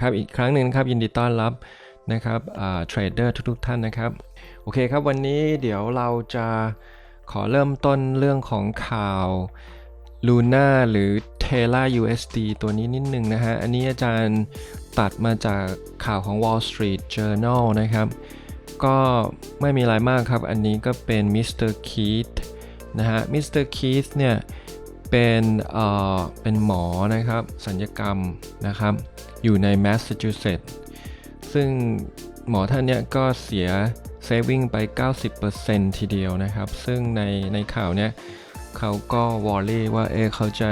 ครับอีกครั้งหนึ่งครับยินดีต้อนรับนะครับเทรดเดอร์ทุกๆท่านนะครับ โอเคครับวันนี้เดี๋ยวเราจะขอเริ่มต้นเรื่องของข่าว Luna หรือ Terra USD ตัวนี้นิดนึงนะฮะ อันนี้อาจารย์ตัดมาจากข่าวของ Wall Street Journal นะครับ ก็ไม่มีอะไรมากครับ อันนี้ก็เป็น Mr. Keith นะฮะ Mr. Keith เนี่ย เป็นเอ่อเป็นหมอนะครับสัญญกรรมนะครับ อยู่ใน Massachusetts ซึ่งหมอท่านเนี้ยก็เสีย saving ไป 90%ทีเดียวนะครับ ซึ่งในในข่าวเนี้ยเขาก็วอรี่ว่าเออเขาจะ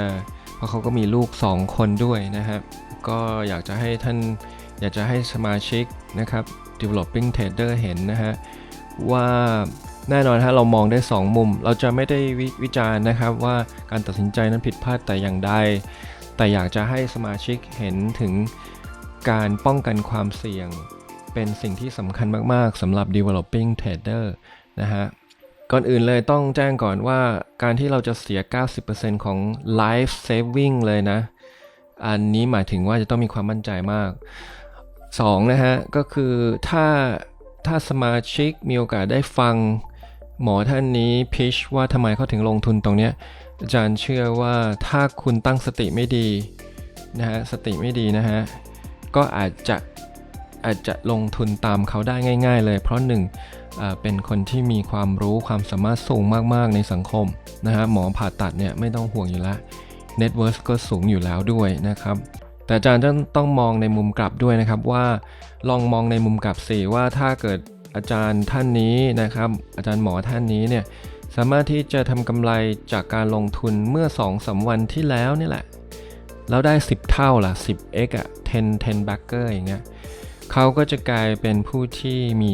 เพราะเขาก็มีลูก 2 คนด้วยนะครับก็อยากจะให้ท่านอยากจะให้สมาชิกนะครับ developing trader เห็นนะฮะว่า แน่นอนฮะเรามองได้ 2 มุม เราจะไม่ได้ววิจารณ์นะครับว่าการตัดสินใจนั้นผิดพลาดแต่อย่างใด แต่อยากจะให้สมาชิกเห็นถึงการป้องกันความเสี่ยง เป็นสิ่งที่สำคัญมาก ๆสำหรับ developing trader นะฮะก่อนอื่นเลยต้องแจ้งก่อนว่าการที่เราจะเสีย 90%ของ life saving เลยนะ อันนี้หมายถึงว่าจะต้องมีความมั่นใจมาก 2 นะฮะ ก็คือถ้าถ้าสมาชิกมีโอกาสได้ฟัง หมอท่านนี้พิชว่าทำไมเขาถึงลงทุนตรงเนี้ยอาจารย์เชื่อว่าถ้าคุณตั้งสติไม่ดีนะฮะสติไม่ดีนะฮะก็อาจจะอาจจะลงทุนตามเขาได้ง่าย ๆ เลย เพราะหนึ่งเป็นคนที่มีความรู้ความสามารถสูงมากๆในสังคมนะฮะหมอผ่าตัดเนี่ยไม่ต้องห่วงอยู่แล้วเน็ตเวิร์สก็สูงอยู่แล้วด้วยนะครับ แต่อาจารย์ต้องมองในมุมกลับด้วยนะครับว่า ลองมองในมุมกลับสิว่าถ้าเกิด อาจารย์ท่านนี้นะครับ อาจารย์หมอท่านนี้เนี่ยสามารถที่จะทำกำไรจากการลงทุนเมื่อ2อสวันที่แล้วนี่แหละ แล้วได้ 10 เท่าล่ะ 10x อะ10 10 backer อย่างเงี้ยเขาก็จะกลายเป็นผู้ที่มี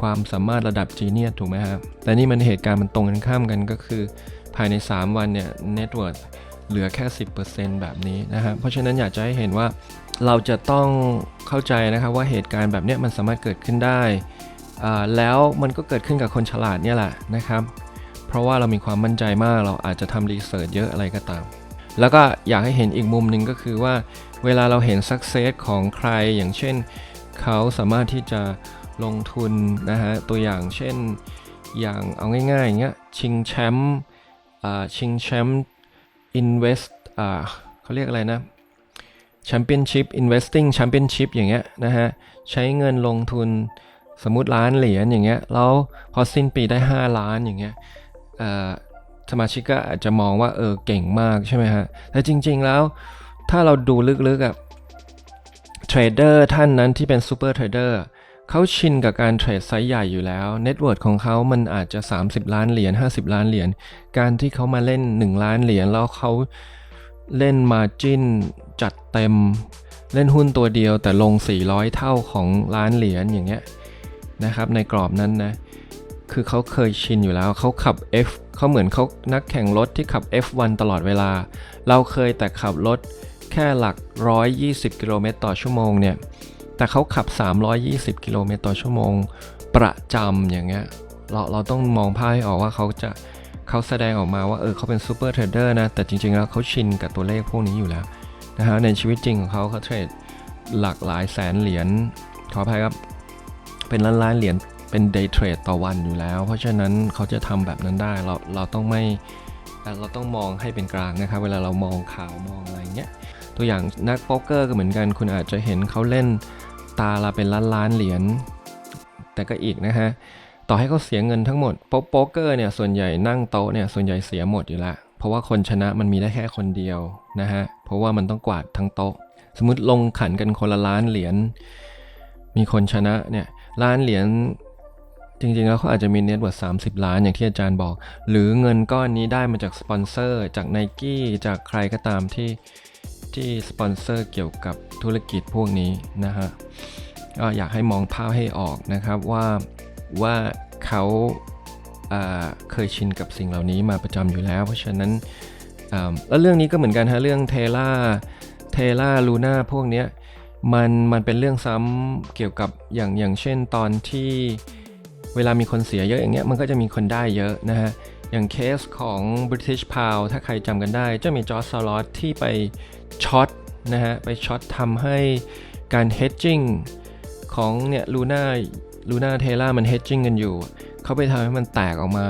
ความสามารถระดับจีเนียถูกไหมครับแต่นี่มันเหตุการณ์มันตรงกันข้ามกันก็คือ ภายใน 3 วันเนี่ย net worth เหลือแค่ 10%แบบนี้นะครับเพราะฉะนั้นอยากจะให้เห็นว่าเราจะต้องเข้าใจนะครับว่าเหตุการณ์แบบนี้มันสามารถเกิดขึ้นได้ แล้วมันก็เกิดขึ้นกับคนฉลาดเนี่ยแหละนะครับ เพราะว่าเรามีความมั่นใจมากเราอาจจะทำรีเสิร์ชเยอะอะไรก็ตาม แล้วก็อยากให้เห็นอีกมุมหนึ่งก็คือว่า เวลาเราเห็นสักเซสของใครอย่างเช่น เขาสามารถที่จะลงทุนนะฮะตัวอย่างเช่นอย่างเอาง่ายๆอย่างเงี้ยชิงแชมป์อ่าชิงแชมป์ invest อ่าเขาเรียกอะไรนะ championship investing championship อย่างเงี้ยนะฮะใช้เงินลงทุน สมมุติล้านเหรียญอย่างเงี้ยแล้วพอสิ้นปีได้ 5 ล้านอย่างเงี้ยสมาชิกก็อาจจะมองว่าเออเก่งมากใช่ไหมฮะแต่จริงๆแล้วถ้าเราดูลึกๆอะเทรดเดอร์ท่านนั้นที่เป็นซูเปอร์เทรดเดอร์เขาชินกับการเทรดไซส์ใหญ่อยู่แล้วเน็ตเวิร์ของเขามันอาจจะ 30 ล้านเหรียญ50 ล้านเหรียญการที่เขามาเล่น 1 ล้านเหรียญแล้วเขาเล่นมาจินจัดเต็ม เล่นหุ้นตัวเดียวแต่ลง 400 เท่าของล้านเหรียญอย่างเงี้ย นะครับในกรอบนั้นนะ คือเขาเคยชินอยู่แล้วเขาขับ F เขาเหมือนเขานักแข่งรถที่ขับ F1 ตลอดเวลา เราเคยแต่ขับรถแค่หลัก 120 กิโลเมตรต่อชั่วโมงเนี่ย แต่เขาขับ 320 กิโลเมตรต่อชั่วโมง ประจำอย่างเงี้ย เราเราต้องมองภาพให้ออกว่าเขาจะเขาแสดงออกมาว่าเออเขาเป็นซูเปอร์เทรดเดอร์นะ แต่จริงๆแล้วเขาชินกับตัวเลขพวกนี้อยู่แล้วนะฮะในชีวิตจริงของเขาเขาเทรดหลักหลายแสนเหรียญขออภัยครับ เป็นล้านล้านๆเหรียญเป็นเดย์เทรดต่อวันอยู่แล้ว เพราะฉะนั้นเขาจะทำแบบนั้นได้เราเราต้องไม่เราต้องมองให้เป็นกลางนะครับ เวลาเรามองข่าวมองอะไรเงี้ยตัวอย่างนักโป๊กเกอร์ก็เหมือนกัน คุณอาจจะเห็นเขาเล่นตาละเป็นล้านล้านๆเหรียญแต่ก็อีกนะฮะต่อให้เขาเสียเงินทั้งหมดโป๊กโป๊กเกอร์เนี่ยส่วนใหญ่นั่งโต๊ะเนี่ยส่วนใหญ่เสียหมดอยู่ล้วเพราะว่าคนชนะมันมีได้แค่คนเดียวนะฮะเพราะว่ามันต้องกวาดทั้งโต๊ะ สมมติลงขันกันคนละล้านเหรียญมีคนชนะเนี่ย ล้านเหรียญจริงๆ แล้วเขาอาจจะมีเน็ตเวิร์ด30ล้านอย่างที่อาจารย์บอก หรือเงินก้อนนี้ได้มาจากสปอนเซอร์ จาก n i กี้จากใครก็ตามที่ที่สปอนเซอร์เกี่ยวกับธุรกิจพวกนี้นะฮะก็อยากให้มองภาพให้ออกนะครับว่าว่าเขาเคยชินกับสิ่งเหล่านี้มาประจำอยู่แล้ว เพราะฉะนั้นแล้วเรื่องนี้ก็เหมือนกันฮะเรื่องเทล่าเทล่าลูน่าพวกเนี้ย มันมันเป็นเรื่องซ้ำเกี่ยวกับอย่างอย่างเช่นตอนที่เวลามีคนเสียเยอะอย่างเงี้ยมันก็จะมีคนได้เยอะนะฮะ อย่างเคสของ British Pound ถ้าใครจำกันได้จะมีจอร์จซาลอสที่ไปช็อตนะฮะ ไปช็อตทำให้การ hedging ของเนี่ยลูน่าลูน่าเทล่ามัน hedging กันอยู่ เขาไปทำให้มันแตกออกมา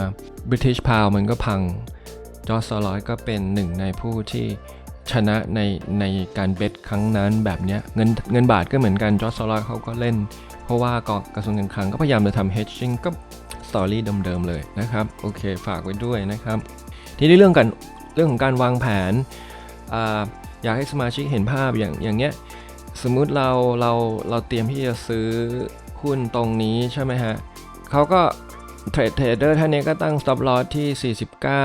British Pound มันก็พังจอร์จซอลอยก็เป็นหนึ่งในผู้ที่ ชนะในในการเบสครั้งนั้นแบบเนี้ยเงินเงินบาทก็เหมือนกันจอร์จซอลเขาก็เล่น เพราะว่ากองกระทรวงการคลังก็พยายามจะทำ hedging ก็สตอรี่เดิมๆเลยนะครับโอเคฝากไว้ด้วยนะครับ ทีนี้เรื่องกันเรื่องของการวางแผนออยากให้สมาชิกเห็นภาพอย่างอย่างเงี้ยสมมุติเราเราเราเตรียมที่จะซื้อหุ้นตรงนี้ใช่ไหมฮะเขาก็เทรดเทรดเดอร์ท่านนี้ก็ตั้ง stop loss ที่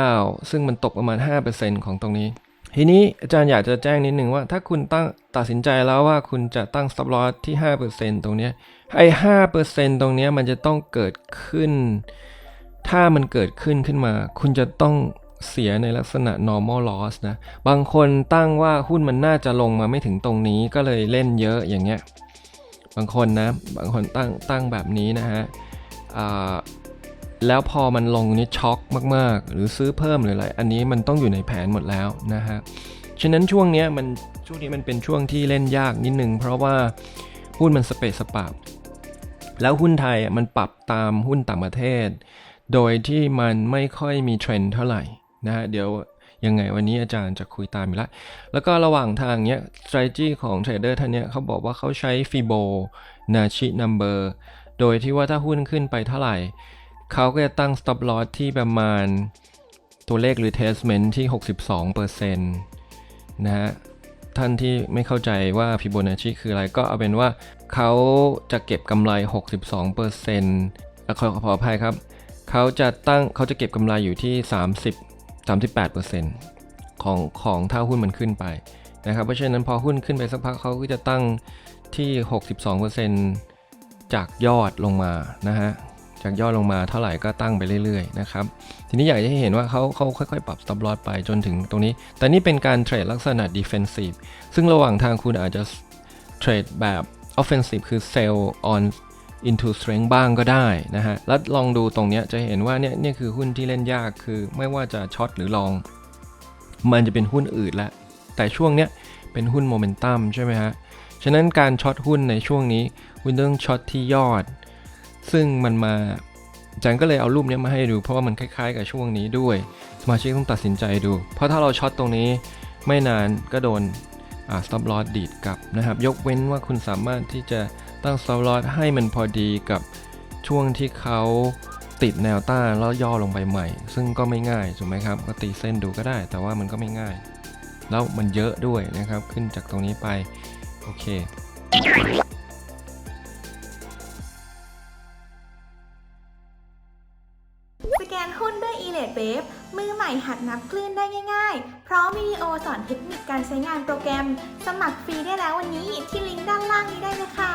49 ซึ่งมันตกประมาณ 5%ของตรงนี้ ทีนี้อาจารย์อยากจะแจ้งนิดหนึ่งว่า ถ้าคุณตั้งตัดสินใจแล้วว่าคุณจะตั้ง stop loss ที่ 5%ตรงเนี้ไอ้5%ตรงเนี้มันจะต้องเกิดขึ้น ถ้ามันเกิดขึ้นขึ้นมา คุณจะต้องเสียในลักษณะ normal loss นะ บางคนตั้งว่าหุ้นมันน่าจะลงมาไม่ถึงตรงนี้ก็เลยเล่นเยอะอย่างเงี้ย บางคนนะ บางคนตั้งตั้งแบบนี้นะฮะอ่า แล้วพอมันลงนี่ช็อกมากๆ หรือซื้อเพิ่มหรืออะไร อันนี้มันต้องอยู่ในแผนหมดแล้วนะฮะ ฉะนั้นช่วงนี้มันช่วงนี้มันเป็นช่วงที่เล่นยากนิดนึง เพราะว่าหุ้นมันสเปซสปับแล้วหุ้นไทยอะมันปรับตามหุ้นต่างประเทศ โดยที่มันไม่ค่อยมีเทรนด์เท่าไหร่นะฮะเดี๋ยวยังไงวันนี้อาจารย์จะคุยตามอีกแล้ว แล้วก็ระหว่างทางเนี้ย strategy ของเทรดเดอร์ท่านเนี้ยเขาบอกว่าเขาใช้ Fibo Nachi number โดยที่ว่าถ้าหุ้นขึ้นไปเท่าไหร่ เขาก็จะตั้ง stop loss ที่ประมาณตัวเลข retracement ที่ 62%นะฮะ ท่านที่ไม่เข้าใจว่า Fibonacci คืออะไรก็เอาเป็นว่าเขาจะเก็บกำไร 62%เอ่อขอขออภัยครับ เขาจะตั้งเขาจะเก็บกำไรอยู่ที่ 30 38%ของของถ้าหุ้นมันขึ้นไปนะครับ เพราะฉะนั้นพอหุ้นขึ้นไปสักพักเขาก็จะตั้งที่ 62%จากยอดลงมานะฮะ จากยอดลงมาเท่าไหร่ก็ตั้งไปเรื่อยๆนะครับ ทีนี้อยากจะให้เห็นว่าเขาเขาค่อยๆ ปรับ stop loss ไปจนถึงตรงนี้ แต่นี่เป็นการเทรดลักษณะ defensive ซึ่งระหว่างทางคุณอาจจะเทรดแบบ offensive คือ sell on into strength บ้างก็ได้นะฮะ แล้วลองดูตรงเนี้ยจะเห็นว่าเนี่ยเนี่ยคือหุ้นที่เล่นยากคือไม่ว่าจะช็อตหรือลอง มันจะเป็นหุ้นอื่นละ แต่ช่วงเนี้ยเป็นหุ้นโมเมนตัมใช่ไหมฮะ ฉะนั้นการช็อตหุ้นในช่วงนี้คุณต้องช็อตที่ยอด ซึ่งมันมาจันก็เลยเอารูปนี้มาให้ดู เพราะว่ามันคล้ายๆ กับช่วงนี้ด้วย สมาชิกต้องตัดสินใจดู เพราะถ้าเราช็อตตรงนี้ไม่นานก็โดนอ่า stop loss ดีดกลับนะครับ ยกเว้นว่าคุณสามารถที่จะตั้ง stop loss ให้มันพอดีกับช่วงที่เขาติดแนวต้านแล้วย่อลงไปใหม่ ซึ่งก็ไม่ง่ายถูกไหมครับ ก็ตีเส้นดูก็ได้ แต่ว่ามันก็ไม่ง่าย แล้วมันเยอะด้วยนะครับ ขึ้นจากตรงนี้ไป โอเค เวย e l a t e Wave มือใหม่หัดนับคลื่นได้ง่ายๆ พร้อมวิดีโอสอนเทคนิคการใช้งานโปรแกรม สมัครฟรีได้แล้ววันนี้ที่ลิงก์ด้านล่างนี้ได้เลยค่ะ